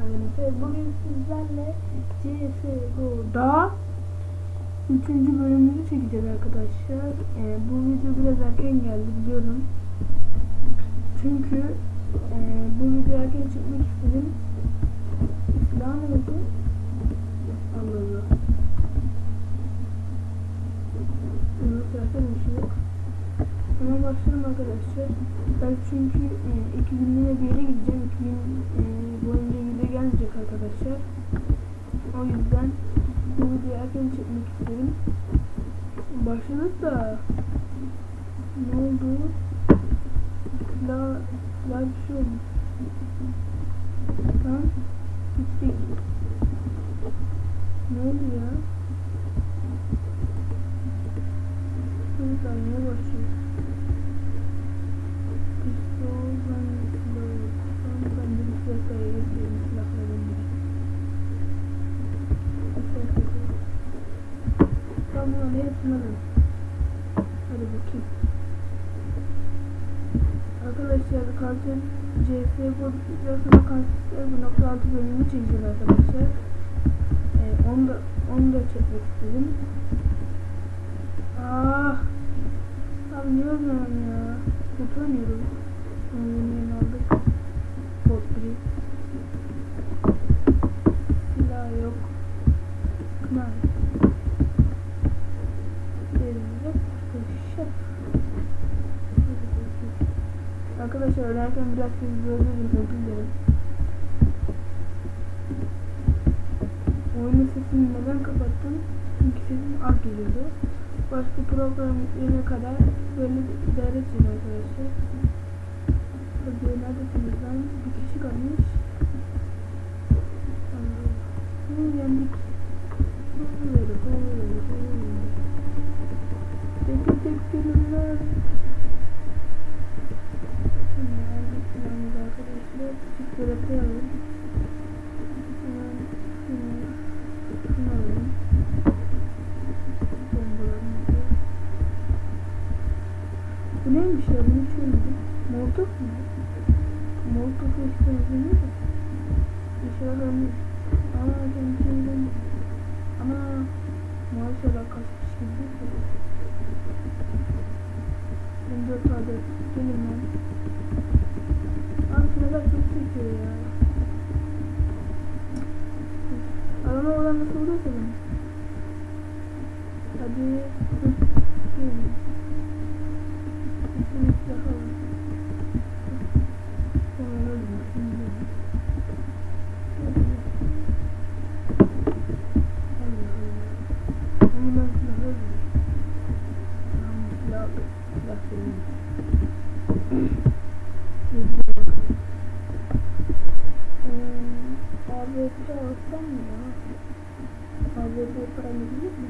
arkadaşlar. Bugün sizlerle CSGO'da 3. bölümümüzü çekeceğiz arkadaşlar. Ee, bu video biraz erken geldi biliyorum. Çünkü e, bu video erken çıkmak istedim. Silah ne oldu? Allah Allah. Bunu zaten. Hemen başlayalım arkadaşlar. Ben çünkü e, iki günlüğüne bir yere gideceğim. İki gün e, boyunca gelmeyecek arkadaşlar. O yüzden bu videoyu erken çekmek istedim. Başladık da ne oldu? Silah, silah bir şey olmuş. Tamam. Gittik. Ne oldu ya? Çocuklar niye başlıyor? Alın. Hadi bakayım. Arkadaşlar CSGO bittikten sonra Counter 1.6 bölümünü çekeceğiz arkadaşlar. Ee, onu da onu da çekmek istedim. Ah. Abi niye ölmüyorum ya? Kötü oynuyorum. Onun yerini aldık. Bot 1. Silah yok. Kınay. Yok. Şap. Arkadaşlar ölerken biraz sizi böldürdüm. Özür dilerim. Oyunun sesini neden kapattım? Çünkü sesim az geliyordu. Başka program yükleyene kadar böyle idare edeceğim arkadaşlar. Hadi neredesiniz lan? Bir kişi kalmış. Hı, yendik. Böyle, böyle, böyle. Tekin tekinler. Şimdi Bu neymiş ya? Bunu hiç görmedim. Molotof mu? Molotof'u hiç benzemiyor da. İnşallah ölmüş. Aa ben bir şey görmedim. Ana maşallah kaç kişi gidiyor ki. 24 adet. Gelin lan. Abi şuralar çok çekiyor ya. Adama olan nasıl vuruyorsa beni. Hadi. Hı. Gelin. Üstüne silah alın. Sonra öldüm. Şimdi. Hadi. Allah Allah. Ama ben silah öldüm. Tamam silah aldım. Silah benim. Gözüme bakın. Ee, AVP alsam mı ya? AVP param edilir mi?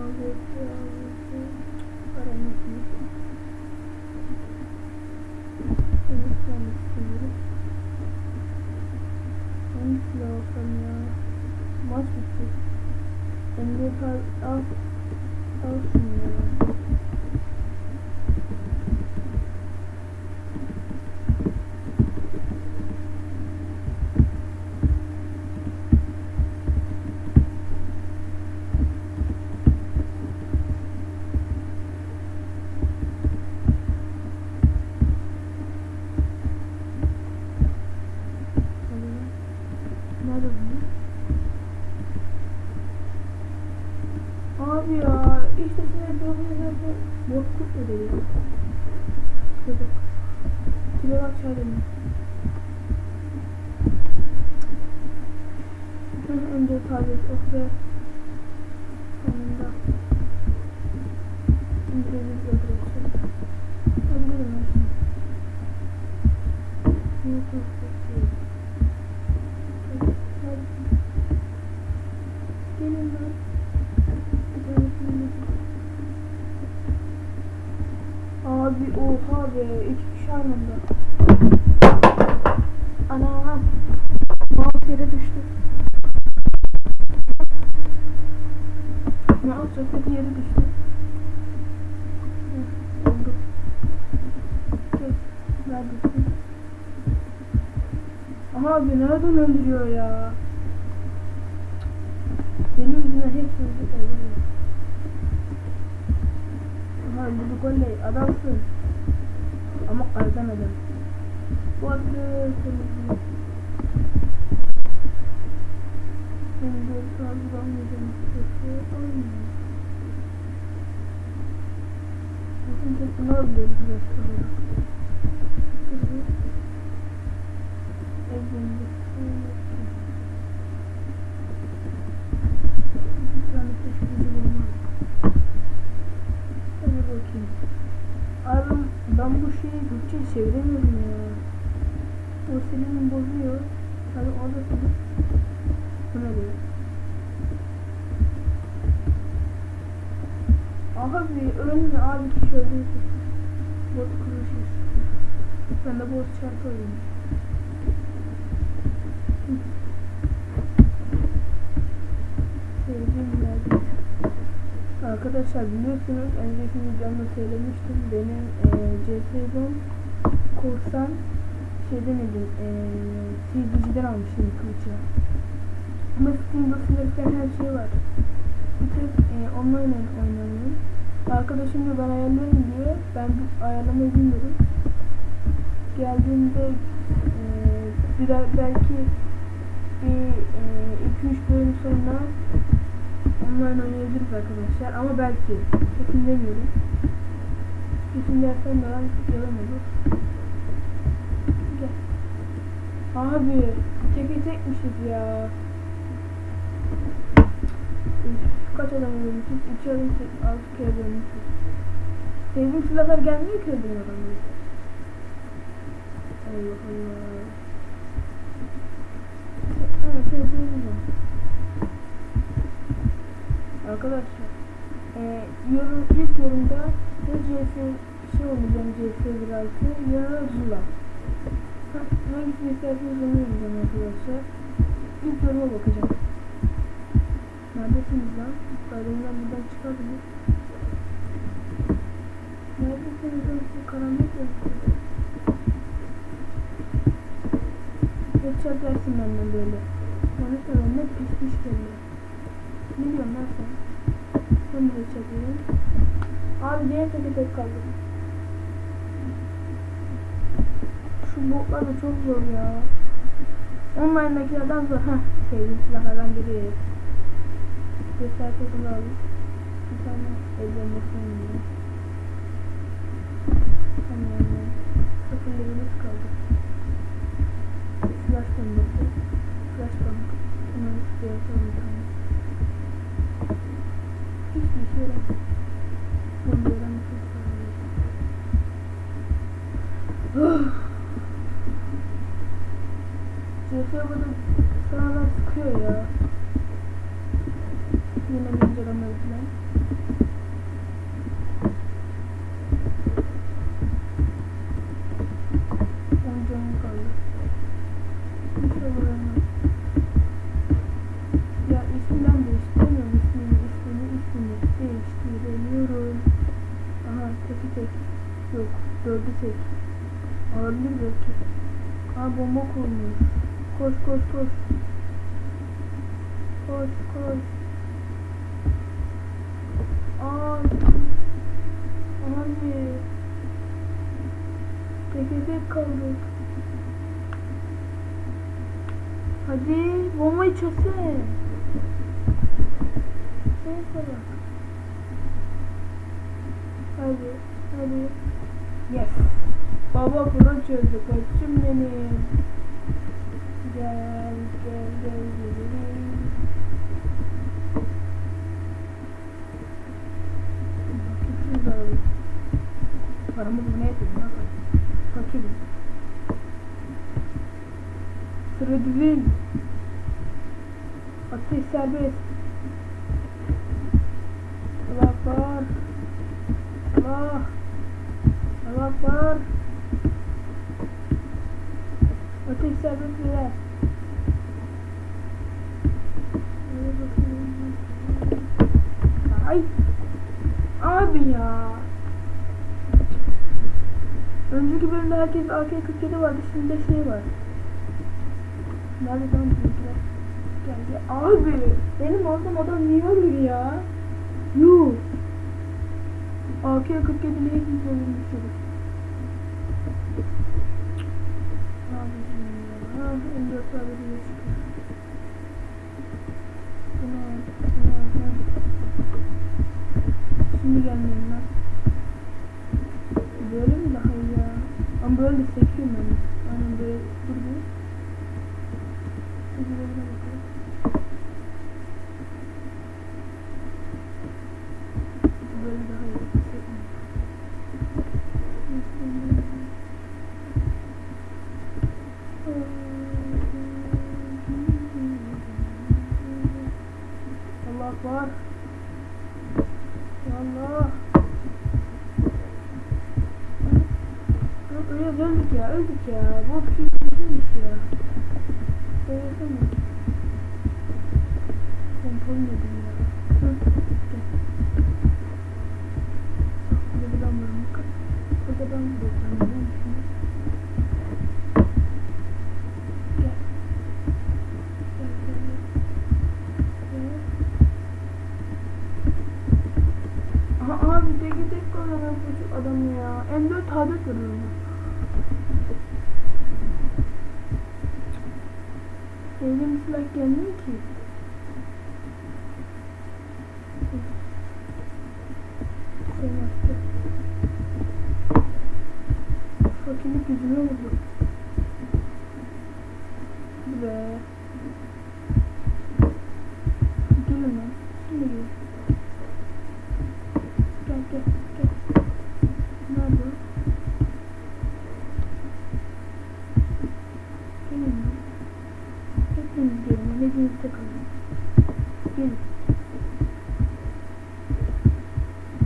AVP, AVP param etmiyor. Ben hiç almak istemiyorum. Hangi silah alsam ya? Maç bitti. M4 al, al, al şunu ya. Alayım. Nerede bu? Abi ya size doğru bot kurt oh şimdi. YouTube bekliyorum. Hadi, hadi. Gelin lan. Bir tane film yapalım. Abi oha be. İki kişi aynı anda. Ana. Mouse yere düştü. Mouse soketi yere düştü. Oldu. Neredesin? Aha abi nereden öldürüyor ya? Benim yüzümden hepsi öldürüyor. Öldürdük oley adamsın. Ama kardan adam. Bu adı. Şimdi. Bütün tek bunu alıyoruz biraz sonra. Şimdi evlendik. Bir tane seçici bulmam. Hadi bakayım. Abi şeyi Türkçe çeviremiyorum ya. O senin bozuyor. Hadi o da senin. Bu ne diyor? Abi önüne abi kişi öldürdü. Bot kuruşur. Ben de bot çarpı öldüm. Sevdiğim geldi. Arkadaşlar biliyorsunuz önceki videomda söylemiştim benim e, CSGO'm korsan şeyden edin e, CD'ciden almıştım kılıcı. Ama Steam'da silirken her şey var. Bir tek e, online oynanıyor. Arkadaşım da ben ayarlarım diyor. Ben bu ayarlamayı bilmiyorum. Geldiğinde e, biraz belki bir 2-3 bölüm sonra online oynayabiliriz arkadaşlar ama belki kesin demiyorum. Kesin dersen de yalan olur. Gel. Abi teke tekmişiz ya. Kaç adam ölmüşüz? 2 adam 6 kere ölmüşüz. Sevdiğim silahlar gelmiyor ki öldürün adamları. Allah Allah. Evet, sevdiğim var. Arkadaşlar e, yorum, ilk yorumda ya CS şey olacağım CS 1.6 ya da Zula. Ha, hangisini isterseniz onu yazacağım arkadaşlar. İlk yoruma bakacağım. Neredesiniz lan? Gayrımdan buradan çıkardınız. Neredesiniz lan? Siz karanlık yapıyorsunuz. Headshot dersin benden böyle. Bana sana ne pis pis geliyor. Diyorsun lan sen? Ben de çekiyorum. Abi niye tek tek kaldım? Şu botlar da çok zor ya. Online'dakilerden zor. Heh, sevdiğim silahlardan biri. Göster takımı aldım. Bir tane sanıyorum. Tamam. Bomba kurmuş. Koş koş koş. Koş koş. Aa. Abi. Teke tek kaldık. Hadi bombayı çözsene. Neyse bak. Hadi, hadi. Yes. Baba bunu çözdü koçum benim. Gel, gel, gel, gel. Bakayım abi. Paramız bu ne yapıyor? Fakirim. Düzün. Ateş serbest. Allah var. Allah. Allah var. Ateş serbest beyler. Şöyle bakayım. Ay. Abi ya. Önceki bölümde herkes AK-47 vardı. Şimdi de şey var. Nerede lan bizimkiler? Gel gel. Abi benim aldığım adam niye ölür ya? Yuh. AK-47'li hepimiz ölmüşüz. Ya. Ah, M4 abi diye çıkıyor. Bunu al. Bunu al. ha. Gelmeyin lan. Böyle mi daha iyi ya? Ama böyle de sekiyorum ben. Aynen böyle dur. Hadi böyle daha iyi. Allah var. Allah. Öyle öldük ya, öldük ya. Bu bir şeymiş ya. Böyle mi? Pompalı nedir ya? Burada bir adam var. Bak. Burada ben de tanıyorum şimdi. Gel. Gel, gel, gel. Gel. Aha abi tek tek kullanıyor bu çocuk adam ya. M4 H4 vuruyor ona. Elim silah gelmiyor ki. Fakirlik yüzüme vurdu. Be. Gelin lan. Şimdi gelin. Gel gel gel. Nerede o? Gelin lan. Hepiniz gelin lan. Hepiniz tek alın. Gelin.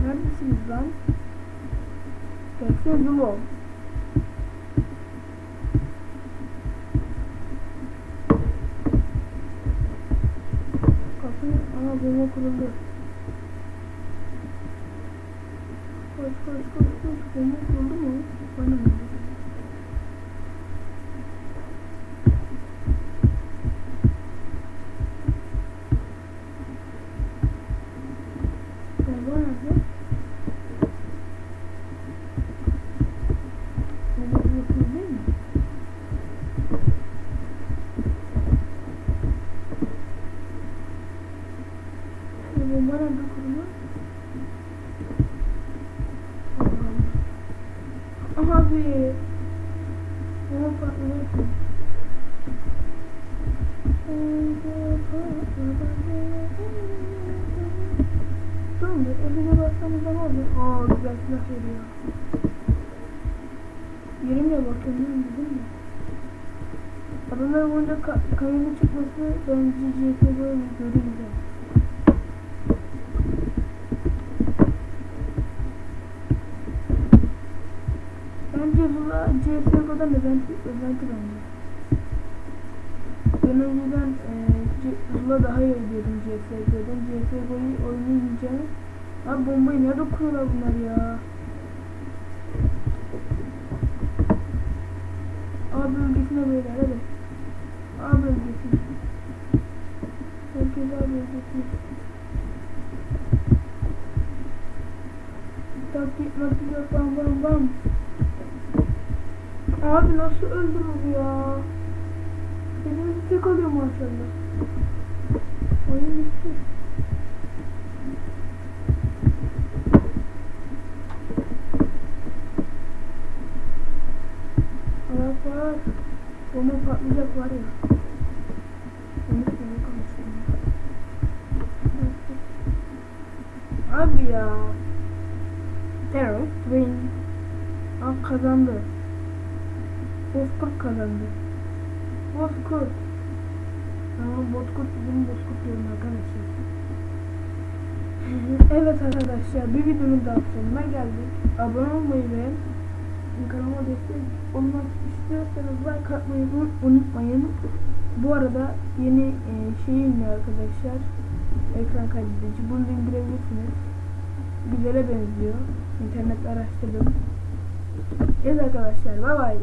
Neredesiniz lan? Gelsene Zulo. Kapıyı, ana bomba kuruldu. Koş koş koş koş. Bomba kuruldu mu? Oynamadı. Bomba nerede? Bomba kuruldu değil mi? Bu bomba nerede kurulu? Allah Allah. Aha abi. Bomba patladı ki. Durun bir eline baksanıza ne olur? Aa güzel silah veriyor. Yerimle bakıyorum değil mi? Adamlar vurunca ka çıkması bence CSGO görü Bence Zula CSGO'dan özenti, özenti bence. Ben önceden e, Zula daha iyi diyordum CSGO'dan. CSGO'yu oynayınca Abi bombayı nerede kuruyorlar bunlar ya? A bölgesine böyle hadi. A bölgesine. Herkes A bölgesine. Taktik maktik bam bam bam. Abi nasıl öldürür ya? Hepimizi tek alıyor maşallah. Oyun bitti. Allah var. Bomba patlayacak var ya. Abi ya. Terrorist win. Aa kazandı. Tamam Bozkurt bizim Bozkurt diyorum arkadaşlar. evet arkadaşlar bir videonun daha sonuna geldik. Abone olmayı ve kanalıma destek olmak istiyorsanız like atmayı un- unutmayın. Bu arada yeni e, şey iniyor arkadaşlar. Ekran kaydedici. Bunu indirebilirsiniz. Güzele benziyor. İnternette araştırdım. Evet arkadaşlar. Bye bye.